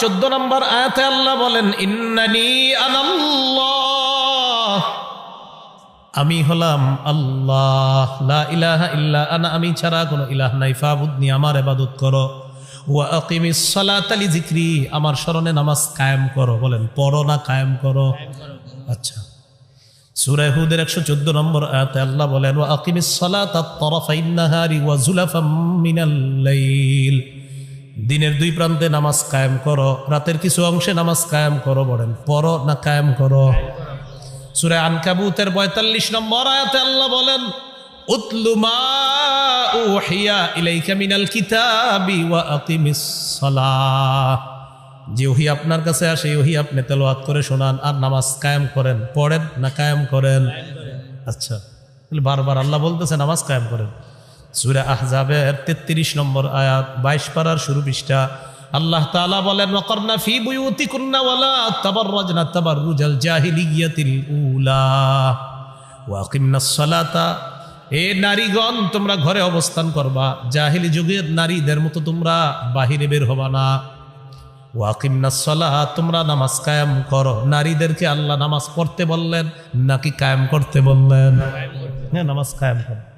চোদ্দ আমি হলাম আল্লাহ। ইলাহা ইল্লা আনা, আমি ছাড়া কোনো ইলাহ নাই। ফাবুদনি, আমার ইবাদত করো। আমার স্মরণে নামাজ কায়েম করো। বলেন, পড়ো না, কায়েম করো। আচ্ছা। সূরা হুদের 114 নম্বর আয়াতে আল্লাহ বলেন, ওয়া আকিমিস সালাতা তারাফাইন নাহারি ওয়া জুলাফাম মিনাল দিনের দুই প্রান্তে নামাজ কায়েম করো, রাতের কিছু অংশে নামাজ কায়েম করো বলেন। পড়ো না কায়েম করো? সুরে আনকাবুতের পঁয়তাল্লিশ নম্বর আয়াতে আল্লাহ বলেন, উতলু মা উহিয়া ইলাইকা মিনাল কিতাবি ওয়া আকিমিস সালাহ। যে ওহি আপনার কাছে আসে ওহি আপনি তেলাওয়াত করে শোনান আর নামাজ কায়েম করেন। পড়েন না কায়েম করেন? আচ্ছা। বারবার আল্লাহ বলতেছে, নামাজ কায়েম করেন। সুরে আহজাবের তেত্রিশ নম্বর আয়াত, বাইশ পাড়ার শুরু পৃষ্ঠা, আল্লাহ তাআলা বলেন, ওয়াকারনা ফি বুয়ুতিকুন্না ওয়ালা তাবাররাজনা তাবাররুজাল জাহিলিয়াতিল উলা। ওয়া আকিমনাস সালাতা। এ নারীগণ, তোমরা ঘরে অবস্থান করবা। জাহিলি যুগের নারীদের মতো তোমরা বাহিরে বের হবা না। ওয়াকিমনাস সালাহ তোমরা নামাজ কায়েম করো। নারীদেরকে আল্লাহ নামাজ পড়তে বললেন, নাকি কায়েম করতে বললেন? হ্যাঁ নামাজ কায়েম করো।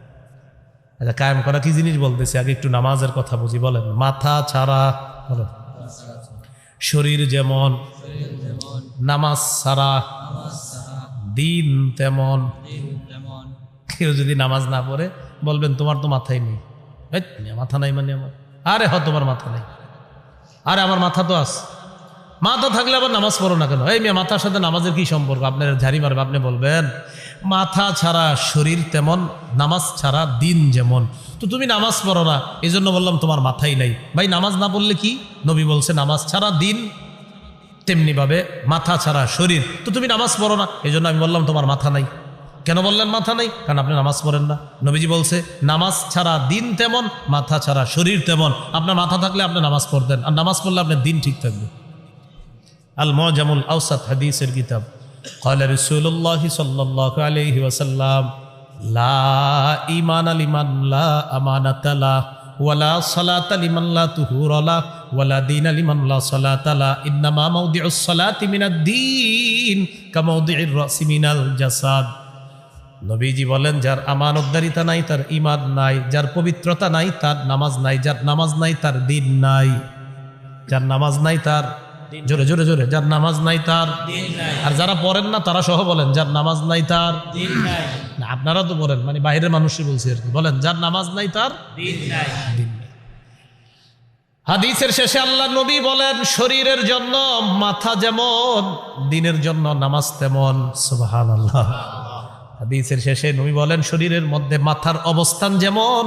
আচ্ছা কায়েম করা কি জিনিস বলতেছি? আগে একটু নামাজের কথা বুঝি, বলেন। মাথা ছাড়া, বলেন। শরীর যেমন, নামাজ ছাড়া, দিন তেমন। কেউ যদি নামাজ না পড়ে, বলবেন, তোমার তো মাথায় নেই। মাথা নাই মানে আমার। আরে হ, তোমার মাথা নেই। আরে, আমার মাথা তো আছে। মাথা থাকলে আবার নামাজ পড়ো না কেন? এই মেয়ে, মাথার সাথে নামাজের কি সম্পর্ক? আপনার ঝাড়ি মারবে, আপনি বলবেন, মাথা ছাড়া শরীর তেমন, নামাজ ছাড়া দিন যেমন। তো তুমি নামাজ পড়ো না এই জন্য বললাম তোমার মাথাই নাই। ভাই, নামাজ না পড়লে কি? নবী বলছে, নামাজ ছাড়া দিন তেমনিভাবে, মাথা ছাড়া শরীর। তো তুমি নামাজ পড়ো না এই জন্য আমি বললাম, তোমার মাথা নাই। কেন বললেন মাথা নাই? কারণ আপনি নামাজ পড়েন না। নবীজি বলছে, নামাজ ছাড়া দিন তেমন, মাথা ছাড়া শরীর তেমন। আপনার মাথা থাকলে আপনি নামাজ পড়তেন, আর নামাজ পড়লে আপনার দিন ঠিক থাকবে। আল মজামুল আউসাদ হাদিসের কিতাব قال رسول الله صلى الله عليه وسلم لا إيمان لمن لا أمانة له ولا صلاة لمن لا طهور له ولا دين لمن لا صلاة له إنما موضع الصلاة من الدين كموضع الرأس من الجسد নবীজি বলেন যার আমানতদারিতা নাই তার ইমান নাই যার পবিত্রতা নাই তার নামাজ নাই যার নামাজ নাই তার দিন নাই যার নামাজ নাই তার জোরে জোরে জোরে যার নামাজ নাই তার। আর যারা পড়েন না তারা সহ বলেন যার নামাজ নাই তার। না, আপনারা তো বলেন মানে বাইরের মানুষই বলছি আর কি। বলেন যার নামাজ নাই তার দিন হাদিসের শেষে আল্লাহ নবী বলেন শরীরের জন্য মাথা যেমন দিনের জন্য নামাজ তেমন। সুবাহান আল্লাহ হাদিসের শেষে নবী বলেন শরীরের মধ্যে মাথার অবস্থান যেমন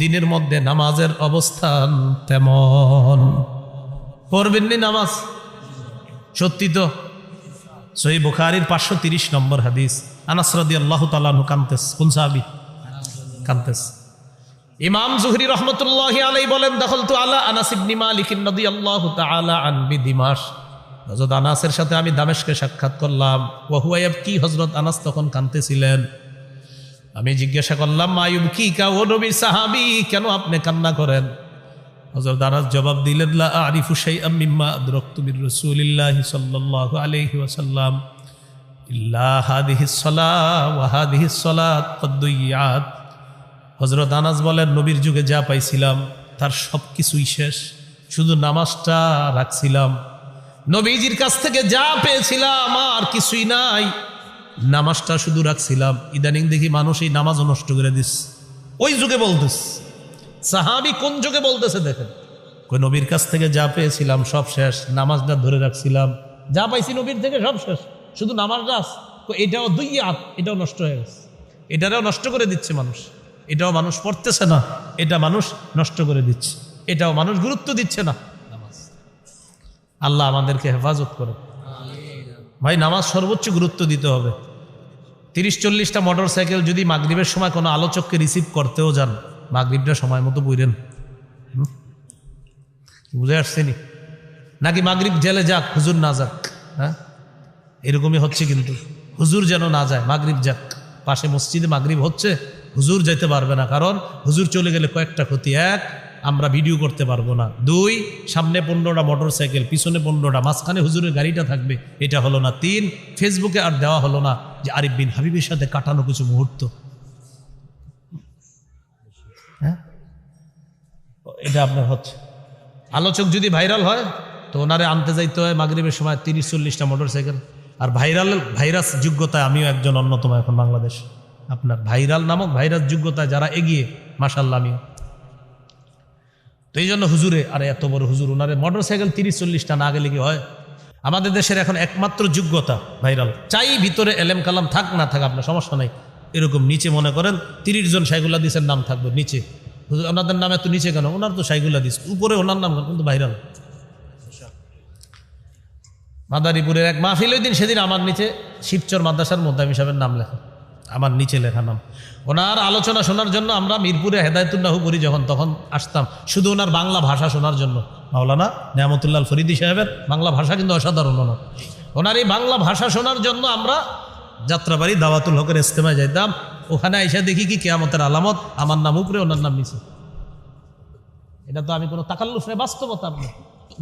দিনের মধ্যে নামাজের অবস্থান তেমন। পড়বেননি নামাজ? সত্যি তো? সই বুখারির পাঁচশো তিরিশ নম্বর হাদিস। আনাসরদি আল্লাহ তালু কান্তেস। কোন সাহাবি? কান্তেস। ইমাম জুহরি রহমতুল্লাহ আলাই বলেন দখল তু আলা আনাস ইবনি মালিক নদী আল্লাহ তাআলা আনবি দিমাস হজরত আনাসের সাথে আমি দামেশকে সাক্ষাৎ করলাম। ওহুয়াইব কি হজরত আনাস তখন কানতেছিলেন। আমি জিজ্ঞাসা করলাম মায়ুব কি কা ও নবীর সাহাবি, কেন আপনি কান্না করেন? হজরত আনাস জবাব দিলেন, লা আরিফু শাইআম মিম্মা আদরাকতু মির রাসূলিল্লাহি সাল্লাল্লাহু আলাইহি ওয়াসাল্লাম। ইল্লা হাদিহিস সালাহ ওয়া হাদিহিস সালাত কদ দুইয়াত। হজরত আনাস বলেন, নবীর যুগে যা পাইছিলাম, তার সব কিছুই শেষ। শুধু নামাজটা রাখছিলাম। নবীজির কাছ থেকে যা পেয়েছিলাম, আর কিছুই নাই। নামাজটা শুধু রাখছিলাম। ইদানিং দেখি মানুষ এই নামাজও নষ্ট করে দিস। ওই যুগে বলতেস। সাহাবি কোন যুগে বলতেছে দেখেন? কই নবীর কাছ থেকে যা পেয়েছিলাম সব শেষ নামাজটা ধরে রাখছিলাম। যা পাইছি নবীর থেকে সব শেষ। শুধু নামাজটা আস কই এটাও দুই হাত এটাও নষ্ট হয়ে গেছে। এটারও নষ্ট করে দিচ্ছে মানুষ। এটাও মানুষ পড়তেছে না এটা মানুষ নষ্ট করে দিচ্ছে। এটাও মানুষ গুরুত্ব দিচ্ছে না। নামাজ। আল্লাহ আমাদেরকে হেফাজত করে ভাই নামাজ সর্বোচ্চ গুরুত্ব দিতে হবে। তিরিশ চল্লিশটা মোটর সাইকেল যদি মাগরীবের সময় কোনো আলোচককে রিসিভ করতেও যান মাগরীবটা সময় মতো বুঝলেন বুঝে আসছেনি নাকি মাগরীব জেলে যাক, হুজুর না যাক হ্যাঁ? এরকমই হচ্ছে কিন্তু। হুজুর যেন না যায়, মাগরীব যাক। পাশে মসজিদে মাগরীব হচ্ছে, হুজুর যেতে পারবে না। কারণ হুজুর চলে গেলে কয়েকটা ক্ষতি। এক, আমরা ভিডিও করতে পারব না। দুই, সামনে পনেরোটা মোটর সাইকেল পিছনে পনেরোটা, মাঝখানে হুজুরের গাড়িটা থাকবে, এটা হলো না। তিন, ফেসবুকে আর দেওয়া হলো না যে আরিফ বিন হাবিবের সাথে কাটানো কিছু মুহূর্ত। এটা আপনার হচ্ছে। আলোচক যদি ভাইরাল হয়, তো ওনারে আনতে যাইতে হয় মাগরিবের সময় তিরিশ চল্লিশটা মোটর সাইকেল আর ভাইরাল, ভাইরাস যোগ্যতায় আমিও একজন অন্যতম এখন বাংলাদেশ। আপনার ভাইরাল নামক ভাইরাস যোগ্যতায় যারা এগিয়ে মাসাল্লাহ আমিও। তো এই জন্য হুজুরে, আরে এত বড় হুজুর, ওনারে মোটর সাইকেল তিরিশ চল্লিশটা না গেলে কি হয়? আমাদের দেশের এখন একমাত্র যোগ্যতা ভাইরাল। চাই ভিতরে এলেম কালাম থাক, না থাক, আপনার সমস্যা নাই। এরকম নিচে মনে করেন, তিরিশ জন সাইগুলা দিসের নাম থাকবে নিচে। ওনাদের নাম এত নিচে কেন? ওনার তো সাইগুলা দিস উপরে ওনার নাম কিন্তু ভাইরাল। মাদারীপুরের এক মাহফিল ওই দিন, সেদিন আমার নিচে শিবচর মাদ্রাসার মোদ্দাম হিসাবের নাম লেখা। আমার নিচে লেখা নাম। ওনার আলোচনা শোনার জন্য আমরা মিরপুরে হেদায়তুল্লাহ করি যখন, তখন আসতাম। শুধু ওনার বাংলা ভাষা শোনার জন্য। মাওলানা নিয়ামতুল্লাহ ফরিদি সাহেবের বাংলা ভাষা কিন্তু অসাধারণ ওনার। ওনার এই বাংলা ভাষা শোনার জন্য আমরা যাত্রাবাড়ি দাওয়াতুল হকের ইস্তেমায় যাইতাম। ওখানে আইসা দেখি কি কেয়ামতের আলামত? আমার নাম উপরে, ওনার নাম নিচে। এটা তো আমি কোনো তাকাল্লুফ নেই বাস্তবতা আপনি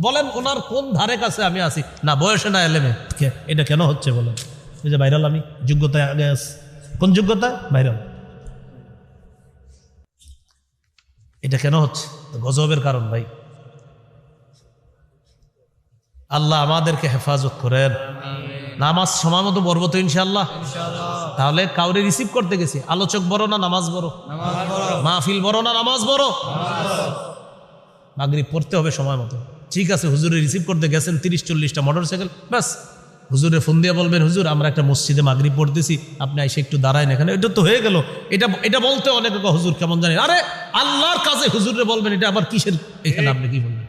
বলেন, ওনার কোন ধারে কাছে আমি আছি? না, বয়সে না এলেমে। এটা কেন হচ্ছে বলেন? এই যে ভাইরাল আমি যোগ্যতায় আগে আছি কোন যোগ্যতা? ভাইরাল। এটা কেন হচ্ছে? গজবের কারণ ভাই। আল্লাহ আমাদেরকে হেফাজত করেন। নামাজ সময় মতো পড়ব তো ইনশাল্লাহ তাহলে কাউরে রিসিভ করতে গেছি। আলোচক বড় না নামাজ বড়? মাহফিল বড় না নামাজ বড়? মাগরিব পড়তে হবে সময় মতো। ঠিক আছে হুজুরে রিসিভ করতে গেছেন তিরিশ চল্লিশটা মোটর সাইকেল ব্যাস হুজুরে ফোন দিয়ে বলবেন হুজুর আমরা একটা মসজিদে মাগরি পড়তেছি আপনি এসে একটু দাঁড়ায় এখানে। এটা তো হয়ে গেল। এটা এটা বলতে অনেক হুজুর কেমন জানেন আরে আল্লাহর কাছে হুজুরে বলবেন এটা আবার কিসের? এখানে আপনি কি বলবেন?